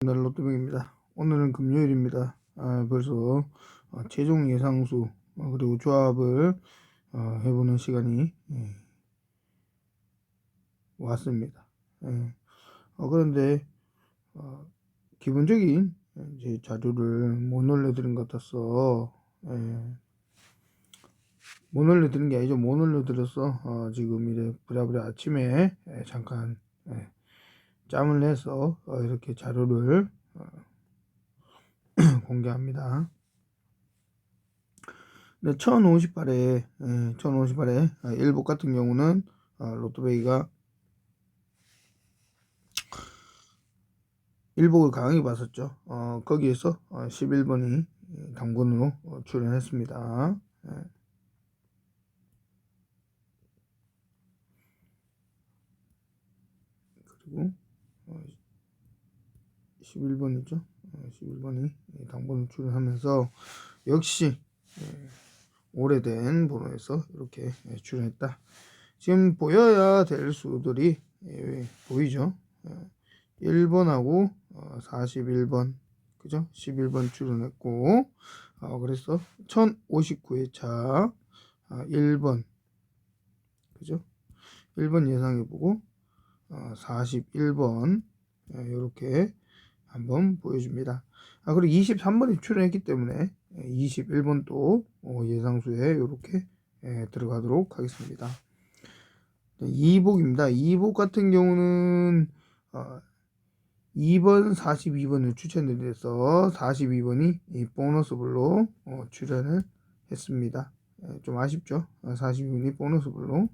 날 로또병입니다. 오늘은 금요일입니다. 아, 벌써 어, 최종 예상수 어, 그리고 조합을 어, 해보는 시간이 예, 왔습니다. 예. 어, 그런데 어, 기본적인 이제 자료를 못 올려드린 것 같아서 예, 못 올려드린 게 아니죠. 못 올려드려서 어, 지금 이래 부랴부랴 아침에 예, 잠깐 예, 짬을 내서 어, 이렇게 자료를 어, 공개합니다. 네, 1050발에 예, 1050발에 아, 일복 같은 경우는 어, 로또베이가 일복을 강하게 봤었죠. 어, 거기에서 어, 11번이 당번으로 어, 출연했습니다. 예. 그리고 어, 11번이죠. 어, 11번이 당번을 출연하면서 역시 예, 오래된 번호에서 이렇게 예, 출연했다. 지금 보여야 될 수들이 예, 보이죠. 1번하고 41번 그죠? 11번 출연했고 어, 그래서 1059회차 1번 그죠? 1번 예상해보고 어, 41번 이렇게 한번 보여줍니다. 아, 그리고 23번이 출연했기 때문에 21번도 어, 예상수에 이렇게 예, 들어가도록 하겠습니다. 2복입니다. 2복 같은 경우는 어, 2번, 42번을 추천드려서 42번이 이 보너스블로 어, 출연을 했습니다. 예, 좀 아쉽죠? 42번이 보너스블로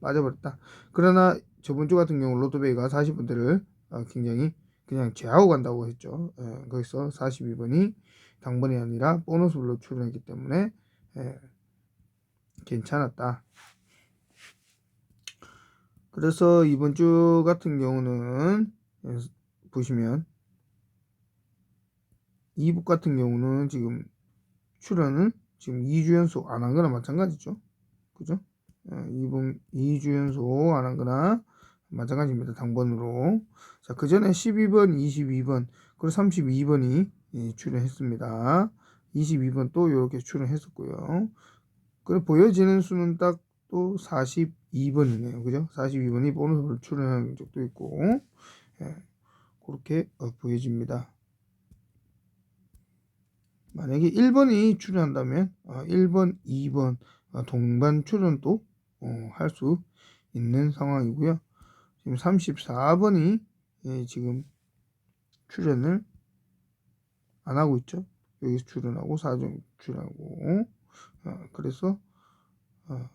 빠져버렸다. 그러나 저번 주 같은 경우 로또베이가 40번대를 굉장히 그냥 제하고 간다고 했죠. 예, 거기서 42번이 당번이 아니라 보너스로 출연했기 때문에 예, 괜찮았다. 그래서 이번 주 같은 경우는 예, 보시면 이북 같은 경우는 지금 출연을 지금 2주 연속 안 한 거나 마찬가지죠. 그죠? 2분 어, 2주 연속 안 한 거나 마찬가지입니다. 당번으로. 자, 그 전에 12번, 22번, 그리고 32번이 예, 출연했습니다. 22번 또 이렇게 출연했었고요. 그리고 보여지는 수는 딱 또 42번이네요. 그죠? 42번이 보너스로 출연한 적도 있고, 예, 그렇게 어, 보여집니다. 만약에 1번이 출연한다면, 어, 1번, 2번, 어, 동반 출연도 어, 할수 있는 상황이고요. 지금 34번이 예, 지금 출연을 안 하고 있죠. 여기서 출연하고 사정 출연하고 어, 그래서 어,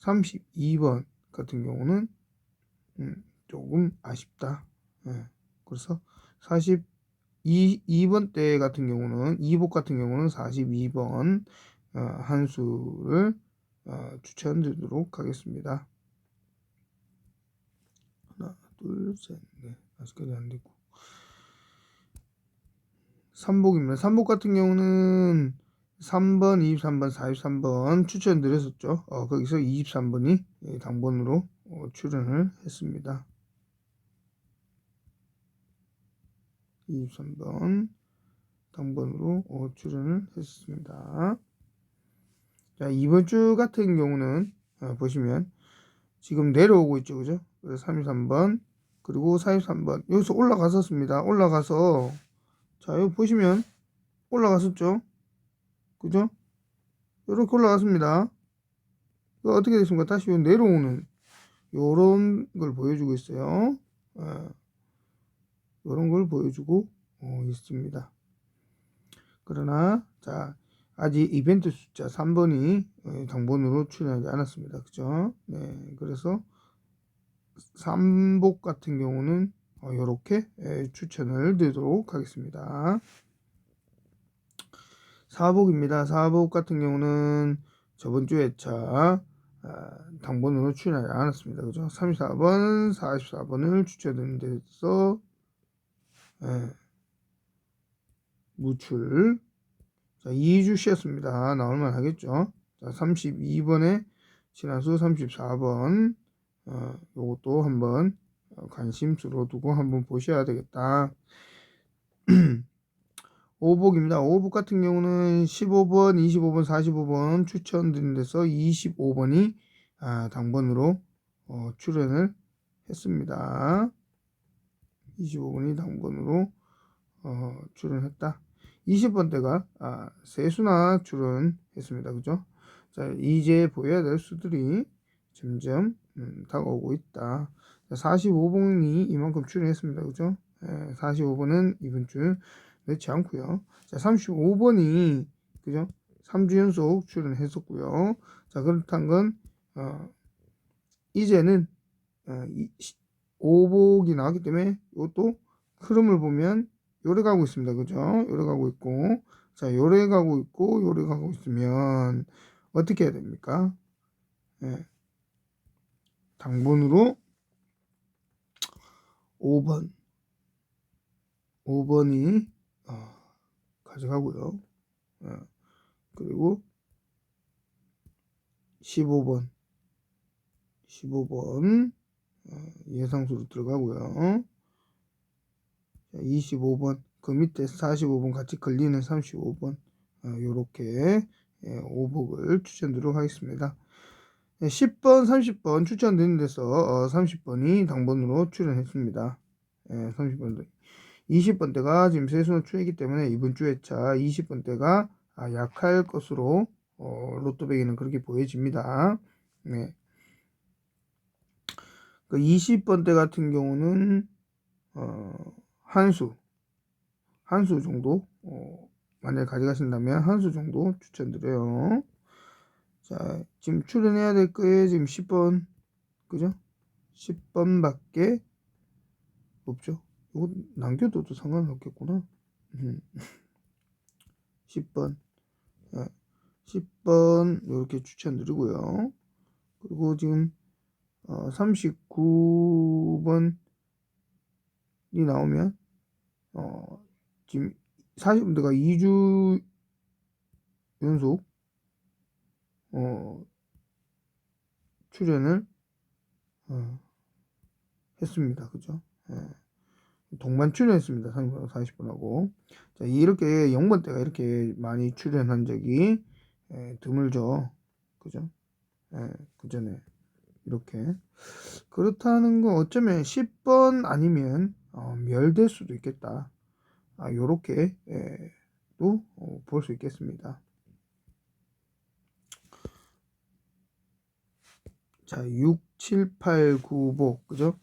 32번 같은 경우는 음, 조금 아쉽다. 예, 그래서 42 2번 때 같은 경우는 2복 같은 경우는 42번 어, 한 수를 어, 추천드리도록 하겠습니다. 둘, 셋, 넷. 아직까지 안 됐고. 3복입니다. 3복 같은 경우는 3번, 23번, 43번 추천드렸었죠. 어, 거기서 23번이 당번으로 어, 출연을 했습니다. 23번 당번으로 어, 출연을 했습니다. 자, 이번 주 같은 경우는 어, 보시면 지금 내려오고 있죠. 그죠? 33번 그리고 43번 여기서 올라갔었습니다. 올라가서 자 여기 보시면 올라갔었죠. 그죠? 이렇게 올라갔습니다. 어떻게 됐습니까? 다시 내려오는 요런 걸 보여주고 있어요. 예. 요런 걸 보여주고 어, 있습니다. 그러나 자 아직 이벤트 숫자 3번이 어, 당번으로 출연하지 않았습니다. 그죠? 네, 그래서 삼복 같은 경우는 이렇게 어, 추천을 드리도록 하겠습니다. 사복입니다. 사복 같은 경우는 저번 주에 차 아, 당번으로 출연하지 않았습니다. 그죠? 34번, 44번을 추천드린 데서 예, 무출 자 2주 쉬었습니다. 나올만 하겠죠? 자 32번에 지난수 34번 어, 요것도 한번 어, 관심수로 두고 한번 보셔야 되겠다. 오복입니다. 오복 같은 경우는 15번, 25번, 45번 추천드린 데서 25번이 아, 당번으로 어, 출연을 했습니다. 25번이 당번으로 어, 출연했다. 20번대가 아, 세수나 출연했습니다. 그죠? 자, 이제 보여야 될 수들이 점점 음, 다가오고 있다. 45번이 이만큼 출연했습니다. 그죠? 예, 45번은 이번 주 넣지 않고요. 자, 35번이 그죠? 3주 연속 출연했었고요. 자, 그렇다는 건 어, 이제는 어, 이, 시- 오복이 나왔기 때문에 이것도 흐름을 보면 요래 가고 있습니다. 그죠? 요래 가고 있고 자, 요래 가고 있고 요래 가고 있으면 어떻게 해야 됩니까? 예. 당번으로 5번 5번이 어, 가져가고요. 어, 그리고 15번 15번 어, 예상수로 들어가고요. 자, 25번 그 밑에 45번 같이 걸리는 35번 어, 요렇게 예, 오복을 추천드리도록 하겠습니다. 예, 10번, 30번 추천드린 데서 어, 30번이 당번으로 출연했습니다. 예, 30번도 20번대가 지금 세수는 추이기 때문에 이번 주회차 20번대가 아, 약할 것으로 어, 로또배기는 그렇게 보여집니다. 네. 그 20번대 같은 경우는 어, 한수 한수 정도 어, 만약에 가져가신다면 한수 정도 추천드려요. 자, 지금 출연해야 될 거에 지금 10번 그죠? 10번 밖에 없죠. 이거 남겨둬도 상관은 없겠구나. 음. 10번. 예. 10번 이렇게 추천드리고요. 그리고 지금 어, 39번이 나오면 어, 지금 40분대가 2주 연속 어, 출연을 어, 했습니다. 그죠? 예. 동반 출연했습니다. 30분, 40분하고. 자, 이렇게 0번 때가 이렇게 많이 출연한 적이 예, 드물죠. 그죠? 예, 그 전에 이렇게. 그렇다는 건 어쩌면 10번 아니면 어, 멸될 수도 있겠다. 아, 요렇게 예, 또 어, 볼수 있겠습니다. 자, 6, 7, 8, 9복, 그죠?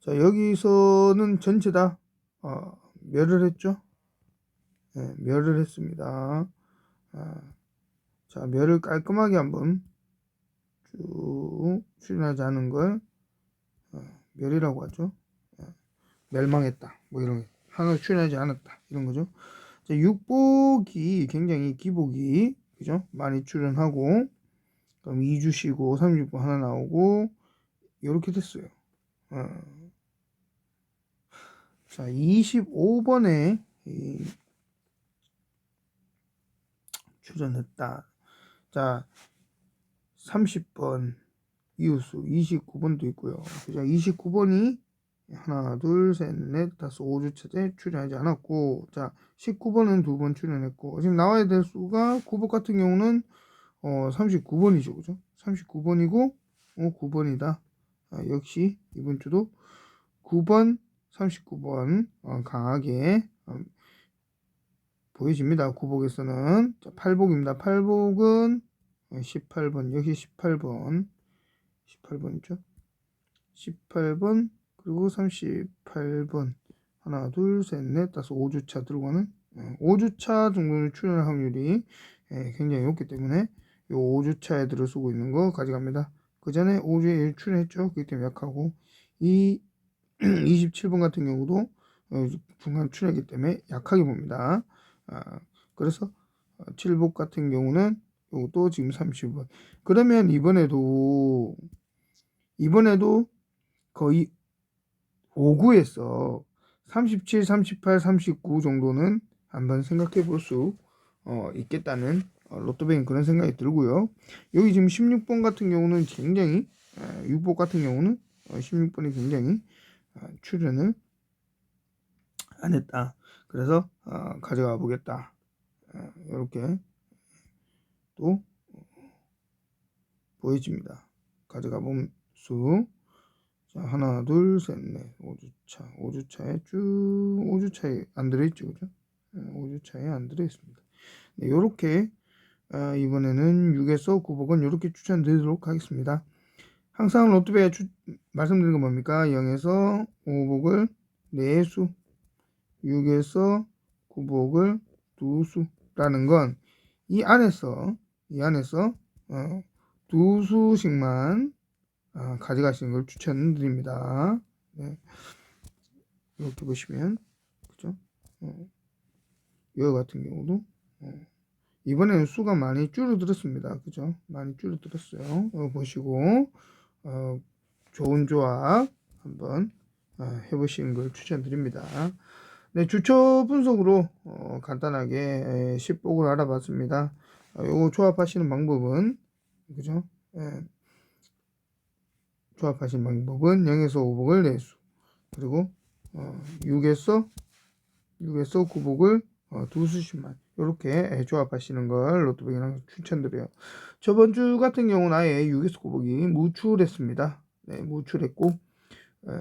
자, 여기서는 전체 다, 어, 멸을 했죠? 예, 멸을 했습니다. 아, 자, 멸을 깔끔하게 한번 쭉 출연하지 않은 걸, 어, 멸이라고 하죠. 예, 멸망했다. 뭐 이런, 거. 하나 출연하지 않았다. 이런 거죠. 자, 6복이 굉장히 기복이, 그죠? 많이 출연하고, 그럼 2주 쉬고 36번 하나 나오고 이렇게 됐어요. 어. 자, 25번에 출연했다. 자, 30번 이웃수 29번도 있고요. 자, 29번이 하나, 둘, 셋, 넷, 다섯, 5주차제 출연하지 않았고, 자, 19번은 두 번 출연했고, 지금 나와야 될 수가 9번 같은 경우는 어, 39번이죠. 그죠? 39번이고, 어, 9번이다. 아, 역시, 이번 주도 9번, 39번, 어, 강하게, 어, 보여집니다. 구복에서는. 자, 8복입니다. 8복은 18번, 역시 18번. 18번이죠. 18번, 그리고 38번. 하나, 둘, 셋, 넷, 다섯, 5주차 들어가는, 5주차 정도는 출연 확률이 예, 굉장히 높기 때문에, 요 5주차 애들을 쓰고 있는 거 가져갑니다. 그 전에 5주에 출연했죠. 그렇기 때문에 약하고 이 27번 같은 경우도 어, 중간 출연이기 때문에 약하게 봅니다. 아, 그래서 7복 같은 경우는 이것도 지금 30번. 그러면 이번에도 이번에도 거의 5구에서 37, 38, 39 정도는 한번 생각해 볼수 어, 있겠다는 어, 로또뱅이 그런 생각이 들고요. 여기 지금 16번 같은 경우는 굉장히 6복 같은 경우는 16번이 굉장히 어, 출연을 안 했다. 그래서 어, 가져가 보겠다. 이렇게 또 보여집니다. 가져가 본 수. 자, 하나, 둘, 셋, 넷. 5주차. 5주차에 쭉 5주차에 안 들어있죠. 그죠? 5주차에 안 들어있습니다. 네, 요렇게 아, 이번에는 6에서 9복은 이렇게 추천드리도록 하겠습니다. 항상 로또베어 말씀드린 건 뭡니까? 0에서 5복을 4수, 6에서 9복을 2수라는 건 이 안에서 이 안에서 어, 두 수씩만 어, 가져가시는 걸 추천드립니다. 네. 이렇게 보시면 그죠? 어, 이거 같은 경우도 어, 이번에는 수가 많이 줄어들었습니다. 그죠? 많이 줄어들었어요. 어, 보시고 어, 좋은 조합 한번 어, 해보시는 걸 추천드립니다. 네, 주초 분석으로 어, 간단하게 에, 10복을 알아봤습니다. 어, 요거 조합하시는 방법은 그죠? 예. 조합하시는 방법은 0에서 5복을 내수 그리고 어, 6에서 6에서 9복을 어, 두 수씩만 이렇게 조합하시는 걸 로또백이랑 추천드려요. 저번 주 같은 경우는 아예 6에서 9복이 무출했습니다. 네, 무출했고 에,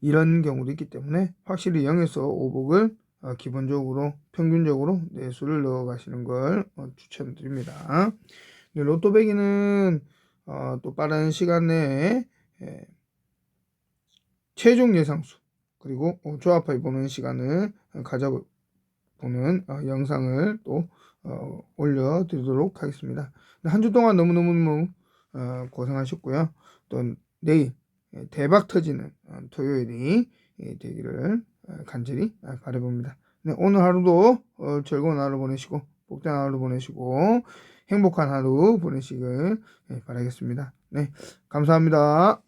이런 경우도 있기 때문에 확실히 0에서 5복을 어, 기본적으로 평균적으로 내수를 넣어 가시는 걸 어, 추천드립니다. 네, 로또배기는 어, 또 빠른 시간 내에 예, 최종 예상수 그리고 어, 조합해 보는 시간을 가져보는 어, 영상을 또 어, 올려드리도록 하겠습니다. 한 주 동안 너무너무 어, 고생하셨고요. 또 내일 예, 대박 터지는 어, 토요일이 예, 되기를 어, 간절히 바라봅니다. 네, 오늘 하루도 즐거운 하루 보내시고 복된 하루 보내시고 행복한 하루 보내시길 바라겠습니다. 네, 감사합니다.